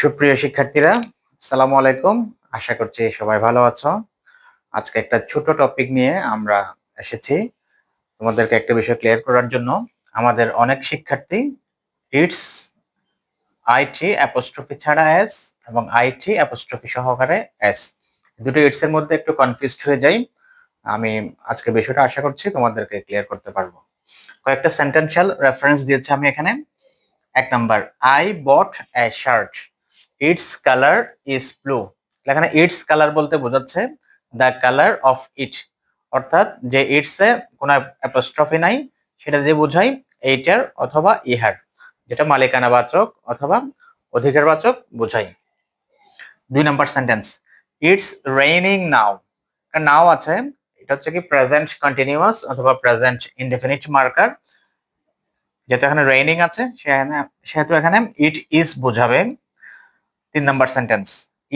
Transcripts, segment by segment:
সুপ্রিয় শিক্ষার্থীরা সালামু আলাইকুম। আশা করছি সবাই ভালো আছো। আজকে একটা ছোট টপিক নিয়ে আমরা এসেছি তোমাদেরকে একটা বিষয় ক্লিয়ার করার জন্য। আমাদের অনেক শিক্ষার্থী ইটস আইটি অ্যাপোস্ট্রফি ছাড়া এস এবং আইটি অ্যাপোস্ট্রফি সহকারে এস দুটো ইটস এর মধ্যে একটু কনফিউজড হয়ে যাই। আমি আজকে বিষয়টা আশা করছি তোমাদেরকে ক্লিয়ার করতে পারব। কয়েকটা সেন্টেন্সিয়াল রেফারেন্স দিয়েছি আমি এখানে। এক number I bought a shirt its colour is blue এখানে ইটস কালার বলতে বোঝাচ্ছে দ্য কালার অফ ইট অর্থাৎ যে ইটস এ কোনো অ্যাপোস্ট্রফি নাই, সেটা দিয়ে বোঝাই এইটার অথবা ইহার, যেটা মালিকানা বাচক অথবা অধিকারবাচক বোঝাই দুই number sentence it's raining now now আছে, এটা হচ্ছে কি প্রেজেন্ট কন্টিনিউয়াস অথবা প্রেজেন্ট ইনডেফিনিট মার্কার যেটা এখানে রেইনিং আছে, সেখানে সেহেতু এখানে ইট ইজ বোঝাবে। তিন number sentence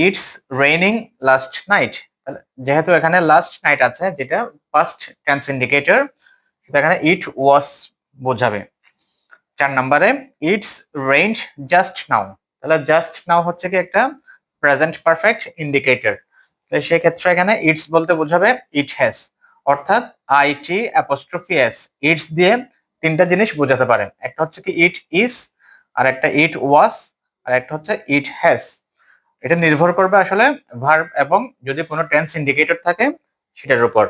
it's raining last night যেহেতু এখানে লাস্ট নাইট আছে, যেটা ফার্স্ট টেন্স ইন্ডিকেটর এখানে ইট ওয়াস বোঝাবে। চার নাম্বারে ইটস রেঞ্জ জাস্ট নাও তাহলে জাস্ট নাও হচ্ছে কি একটা প্রেজেন্ট পারফেক্ট ইন্ডিকেটর সেক্ষেত্রে এখানে ইটস বলতে বোঝাবে ইট হ্যাজ অর্থাৎ I T apostrophe S it's দিয়ে তিনটা জিনিস বোঝাতে পারে। একটা হচ্ছে কি ইট ইজ আর একটা ইট ওয়াস আর একটা হচ্ছে ইট হ্যাজ এটা নির্ভর করবে আসলে ভার্ব এবং যদি কোনো টেন্স ইন্ডিকেটর থাকে সেটার উপর।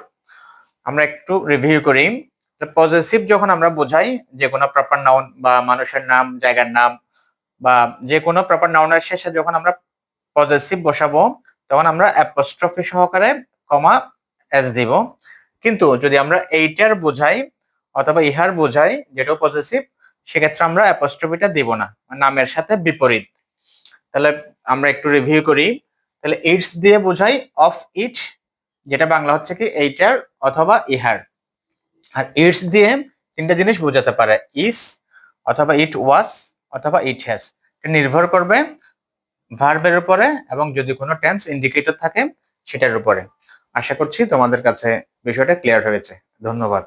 আমরা একটু রিভিউ করি। পজিটিভ যখন আমরা বোঝাই যে কোনো প্রপার নাউন বা মানুষের নাম, জায়গার নাম বা যে কোনো প্রপার নাউনের শেষে যখন আমরা পজিটিভ বসাবো, তখন আমরা অ্যাপোস্ট্রফি সহকারে কমা এস দিব। কিন্তু যদি আমরা এইটার বোঝাই অথবা ইহার বোঝাই, যেটাও পজিটিভ সেক্ষেত্রে আমরা অ্যাপোস্ট্রফিটা দিব না, নামের সাথে বিপরীত। তাহলে আমরা একটু রিভিউ করি। তাহলে ইটস দিয়ে বোঝাই অফ ইট যেটা বাংলা হচ্ছে কি এইটার অথবা ইহার। আর ইটস দিয়ে তিনটা জিনিস বোঝাতে পারে ইস অথবা ইট ওয়াস অথবা ইট হ্যাজ নির্ভর করবে ভার্বের উপরে এবং যদি কোনো টেন্স ইন্ডিকেটর থাকে সেটার উপরে। আশা করছি তোমাদের কাছে বিষয়টা ক্লিয়ার হয়েছে। ধন্যবাদ।